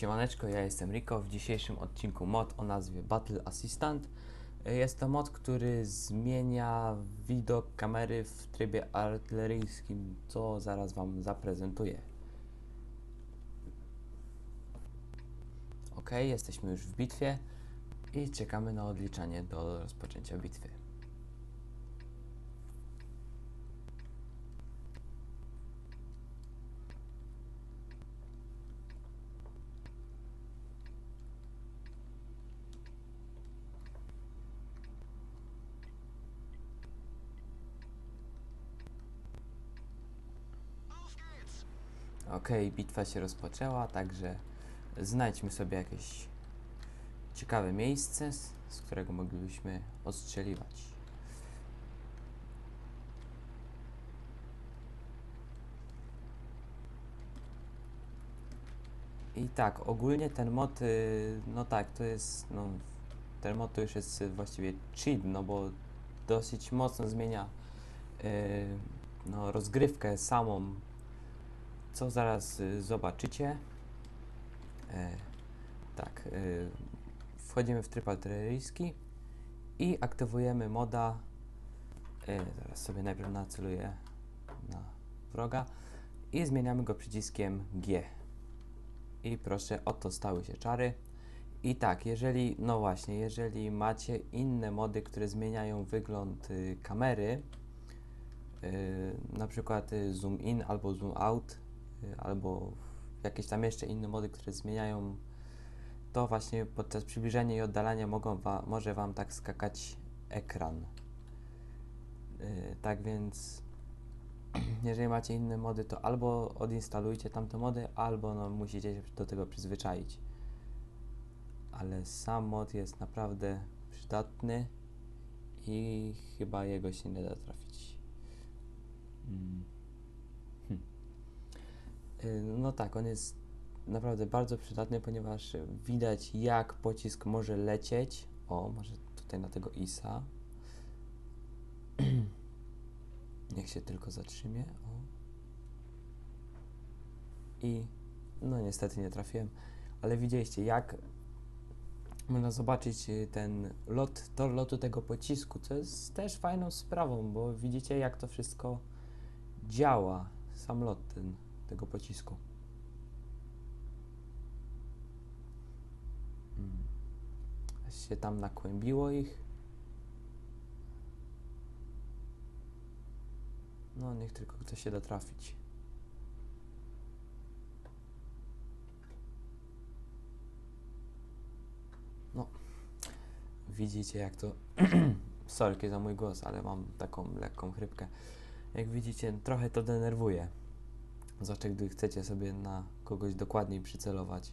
Siemaneczko, ja jestem Rico. W dzisiejszym odcinku mod o nazwie Battle Assistant. Jest to mod, który zmienia widok kamery w trybie artyleryjskim, co zaraz Wam zaprezentuję. Ok, jesteśmy już w bitwie i czekamy na odliczanie do rozpoczęcia bitwy. Ok, bitwa się rozpoczęła, także znajdźmy sobie jakieś ciekawe miejsce, z, którego moglibyśmy ostrzeliwać. I tak, ogólnie ten mod, no tak, to jest, no, ten mod to już jest właściwie cheat, no bo dosyć mocno zmienia y, no, rozgrywkę samą co zaraz y, zobaczycie. E, tak, y, wchodzimy w tryb artyleryjski i aktywujemy moda. E, zaraz sobie najpierw naceluję na wroga i zmieniamy go przyciskiem G. I proszę, oto stały się czary. I tak, jeżeli, no właśnie, jeżeli macie inne mody, które zmieniają wygląd y, kamery, y, na przykład y, zoom in albo zoom out, albo jakieś tam jeszcze inne mody, które zmieniają to właśnie podczas przybliżenia i oddalania mogą wa może Wam tak skakać ekran. Y, tak więc jeżeli macie inne mody, to albo odinstalujcie tamte mody, albo no, musicie się do tego przyzwyczaić. Ale sam mod jest naprawdę przydatny i chyba jego się nie da trafić. Mm. No tak, on jest naprawdę bardzo przydatny, ponieważ widać jak pocisk może lecieć. O, może tutaj na tego ISA. Niech się tylko zatrzymie. O. I no niestety nie trafiłem, ale widzieliście jak można zobaczyć y, ten lot, tor lotu tego pocisku, co jest też fajną sprawą, bo widzicie jak to wszystko działa, sam lot ten, tego pocisku. Mm. Się tam nakłębiło ich. No, niech tylko ktoś się da trafić. No, widzicie jak to... Sorki za mój głos, ale mam taką lekką chrypkę. Jak widzicie, trochę to denerwuje. Zwłaszcza gdy chcecie sobie na kogoś dokładniej przycelować.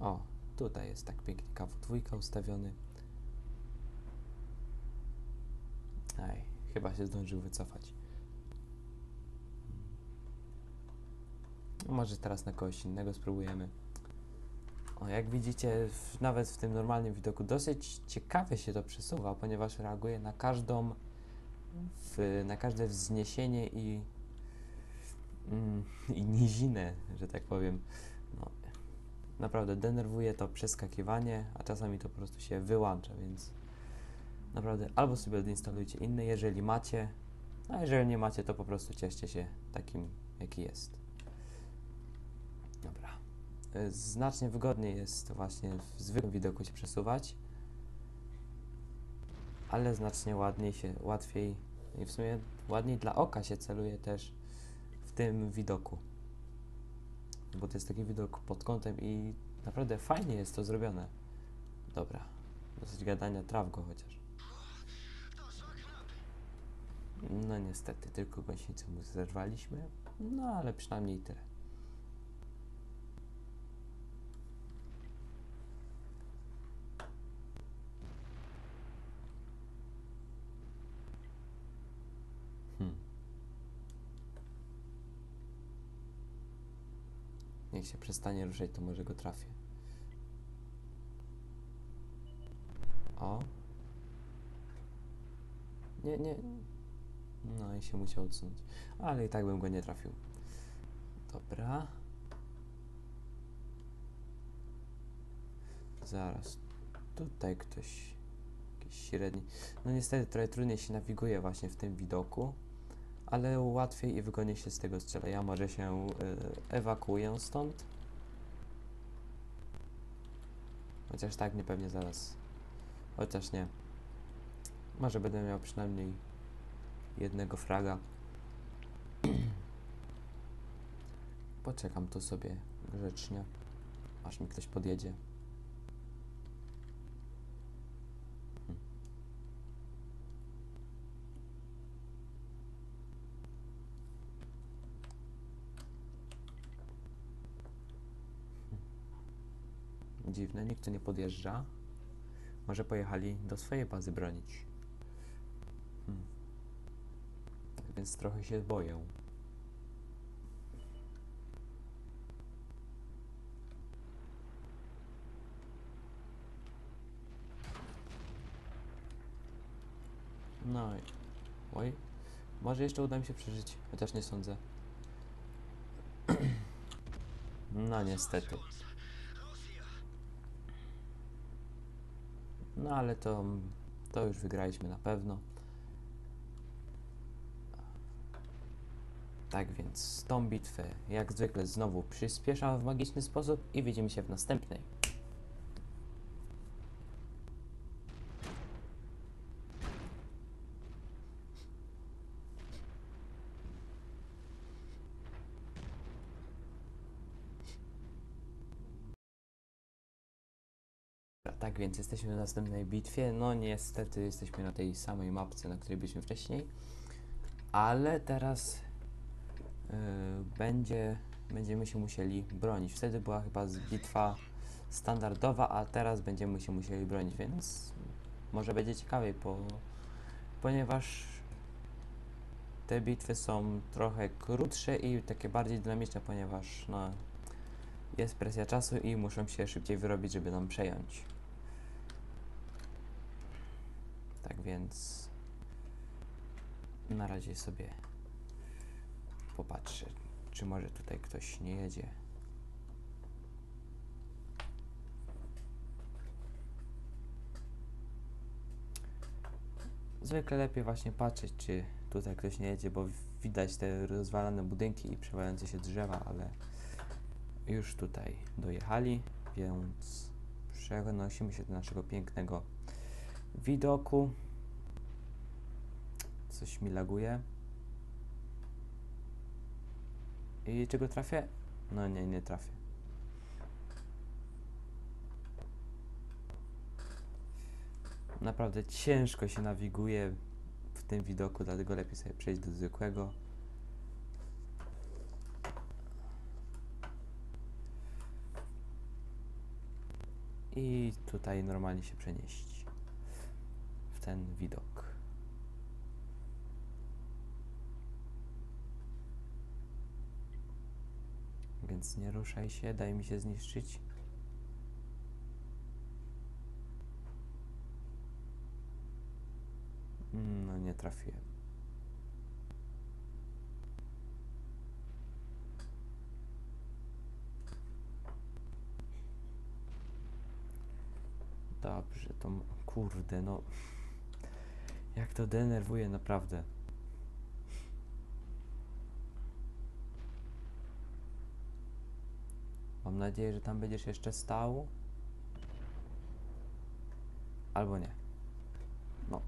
O, tutaj jest tak pięknie kawu dwójka ustawiony. Aj, chyba się zdążył wycofać. Może teraz na kogoś innego spróbujemy. O, jak widzicie, w, nawet w tym normalnym widoku dosyć ciekawie się to przesuwa, ponieważ reaguje na każdą, w, na każde wzniesienie i, mm, i nizinę, że tak powiem. No, naprawdę denerwuje to przeskakiwanie, a czasami to po prostu się wyłącza, więc naprawdę albo sobie odinstalujcie inny, jeżeli macie, a jeżeli nie macie, to po prostu cieszcie się takim, jaki jest. Y, Znacznie wygodniej jest właśnie w zwykłym widoku się przesuwać, ale znacznie ładniej się, łatwiej i w sumie ładniej dla oka się celuje też w tym widoku. Bo to jest taki widok pod kątem i naprawdę fajnie jest to zrobione. Dobra. Dosyć gadania, traf go chociaż. No niestety, tylko gąsienicę mu zerwaliśmy. No ale przynajmniej tyle. Hmm. Niech się przestanie ruszać, to może go trafię. O. Nie, nie. No i się musiał odsunąć. Ale i tak bym go nie trafił. Dobra. Zaraz. Tutaj ktoś. Jakiś średni. No niestety trochę trudniej się nawiguje właśnie w tym widoku. Ale łatwiej i wygodniej się z tego strzela. Ja może się y, ewakuuję stąd. Chociaż tak nie pewnie zaraz. Chociaż nie. Może będę miał przynajmniej jednego fraga. Poczekam tu sobie grzecznie, aż mi ktoś podjedzie. Dziwne, nikt tu nie podjeżdża. Może pojechali do swojej bazy bronić. Hmm. Tak więc trochę się boję. No. Oj. Może jeszcze uda mi się przeżyć, chociaż nie sądzę. No niestety. No ale to, to już wygraliśmy na pewno. Tak więc tą bitwę jak zwykle znowu przyspieszam w magiczny sposób i widzimy się w następnej. Dobra, Tak więc jesteśmy w następnej bitwie. No niestety jesteśmy na tej samej mapce, na której byliśmy wcześniej. Ale teraz yy, będzie, będziemy się musieli bronić. Wtedy była chyba bitwa standardowa, a teraz będziemy się musieli bronić, więc może będzie ciekawiej, ponieważ te bitwy są trochę krótsze i takie bardziej dynamiczne, ponieważ no, jest presja czasu i muszą się szybciej wyrobić, żeby nam przejąć. Tak więc na razie sobie popatrzę, czy może tutaj ktoś nie jedzie. Zwykle lepiej właśnie patrzeć, czy tutaj ktoś nie jedzie, bo widać te rozwalane budynki i przewalające się drzewa, ale już tutaj dojechali, więc przenosimy się do naszego pięknego widoku. Coś mi laguje. I czego trafię? No nie, nie trafię. Naprawdę ciężko się nawiguje w tym widoku, dlatego lepiej sobie przejść do zwykłego. I tutaj normalnie się przenieść ten widok. Więc nie ruszaj się, daj mi się zniszczyć. No nie trafiłem. Dobrze, to kurde, no. Jak to denerwuje naprawdę. Mam nadzieję, że tam będziesz jeszcze stał. Albo nie. No.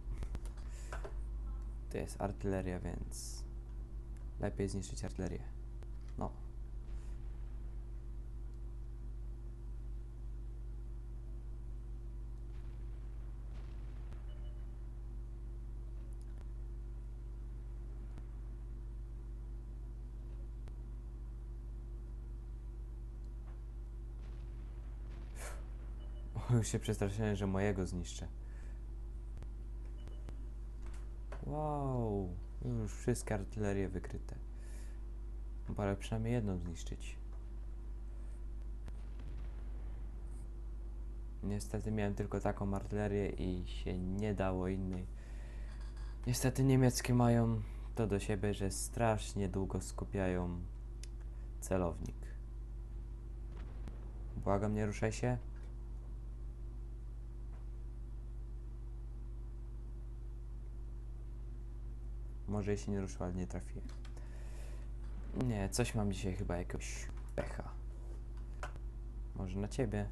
To jest artyleria, więc lepiej zniszczyć artylerię. Już się przestraszyłem, że mojego zniszczę. Wow, już wszystkie artylerie wykryte. Ale przynajmniej jedną zniszczyć. Niestety miałem tylko taką artylerię i się nie dało innej. Niestety niemieckie mają to do siebie, że strasznie długo skupiają celownik. Błagam, nie ruszaj się. Może i się nie ruszył, ale nie trafiłem. Nie, coś mam dzisiaj chyba jakiegoś pecha. Może na ciebie.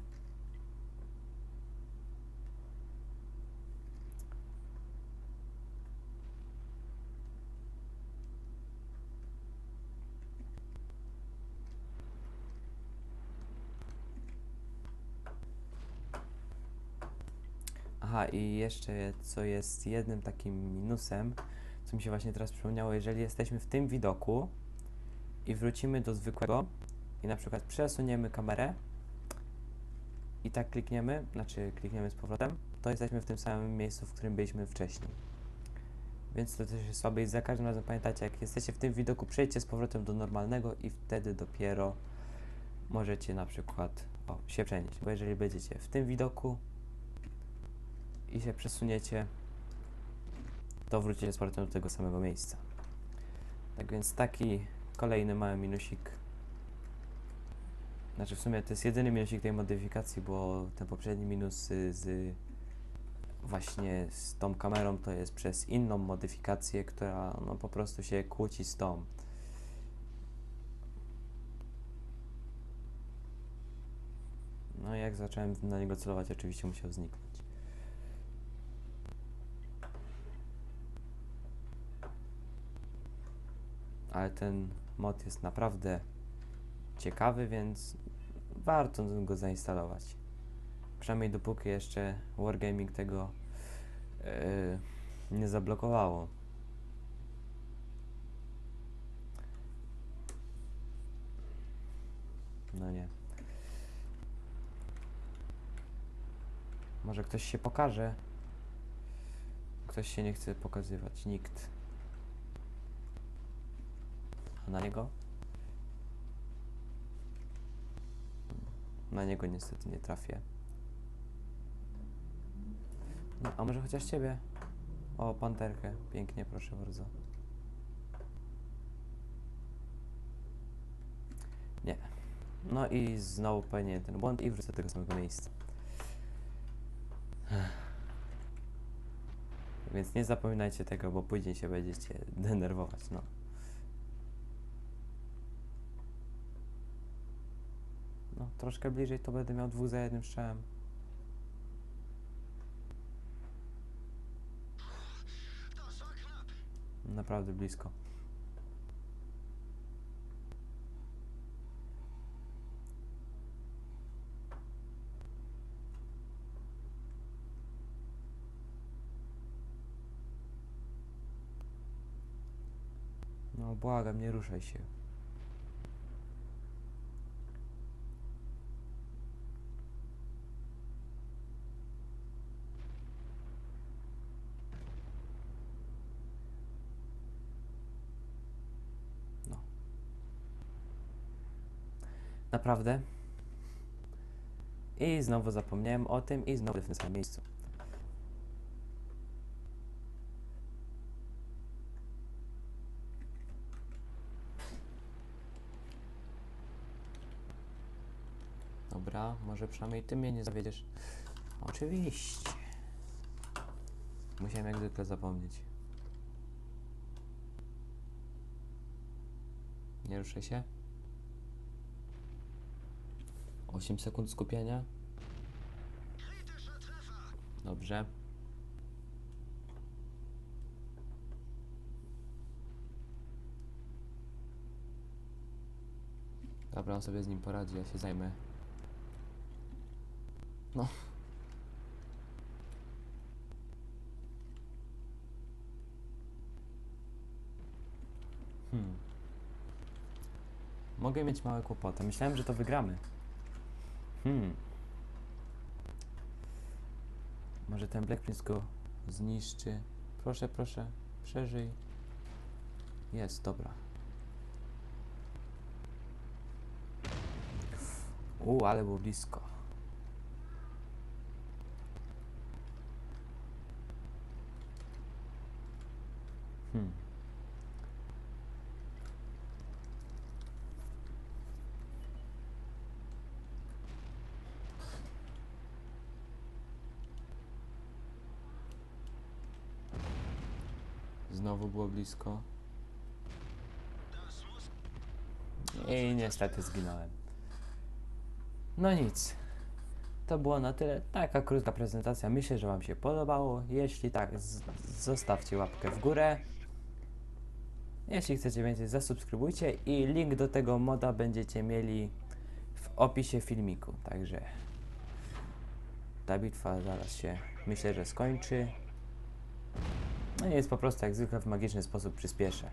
Aha, i jeszcze co jest jednym takim minusem, co mi się właśnie teraz przypomniało, jeżeli jesteśmy w tym widoku i wrócimy do zwykłego i na przykład przesuniemy kamerę i tak klikniemy, znaczy klikniemy z powrotem, to jesteśmy w tym samym miejscu, w którym byliśmy wcześniej. Więc to też jest słabe i za każdym razem pamiętajcie, jak jesteście w tym widoku, przejdźcie z powrotem do normalnego i wtedy dopiero możecie na przykład o, się przenieść, bo jeżeli będziecie w tym widoku i się przesuniecie, to wrócicie z powrotem do tego samego miejsca. Tak więc taki kolejny mały minusik. Znaczy w sumie to jest jedyny minusik tej modyfikacji, bo ten poprzedni minus y, z właśnie z tą kamerą to jest przez inną modyfikację, która no po prostu się kłóci z tą. No i jak zacząłem na niego celować, oczywiście musiał zniknąć. Ale ten mod jest naprawdę ciekawy, więc warto go zainstalować. Przynajmniej dopóki jeszcze Wargaming tego yy, nie zablokowało. No nie. Może ktoś się pokaże. Ktoś się nie chce pokazywać. Nikt. Na niego? Na niego niestety nie trafię. No, a może chociaż ciebie? O, panterkę. Pięknie, proszę bardzo. Nie. No i znowu popełnię ten błąd i wrócę do tego samego miejsca. Więc nie zapominajcie tego, bo później się będziecie denerwować, no. Troszkę bliżej to będę miał dwóch za jednym strzałem. Naprawdę blisko. No błagam, nie ruszaj się. No. Naprawdę. I znowu zapomniałem o tym i znowu w tym samym miejscu. Dobra, może przynajmniej ty mnie nie zawiedziesz. Oczywiście. Musiałem jak zwykle zapomnieć. Nie ruszaj się. 8 sekund skupienia. Dobrze. Dobra, on sobie z nim poradzi, ja się zajmę. No. Hmm. Mogę mieć małe kłopoty. Myślałem, że to wygramy. Hmm. Może ten Black Prince go zniszczy. Proszę, proszę, przeżyj. Jest, dobra. U, ale było blisko. Hmm. Znowu było blisko. I niestety zginąłem. No nic. To było na tyle. Taka krótka prezentacja. Myślę, że Wam się podobało. Jeśli tak, zostawcie łapkę w górę. Jeśli chcecie więcej, zasubskrybujcie i link do tego moda będziecie mieli w opisie filmiku. Także ta bitwa zaraz się myślę, że skończy. No i jest po prostu jak zwykle w magiczny sposób przyspieszę.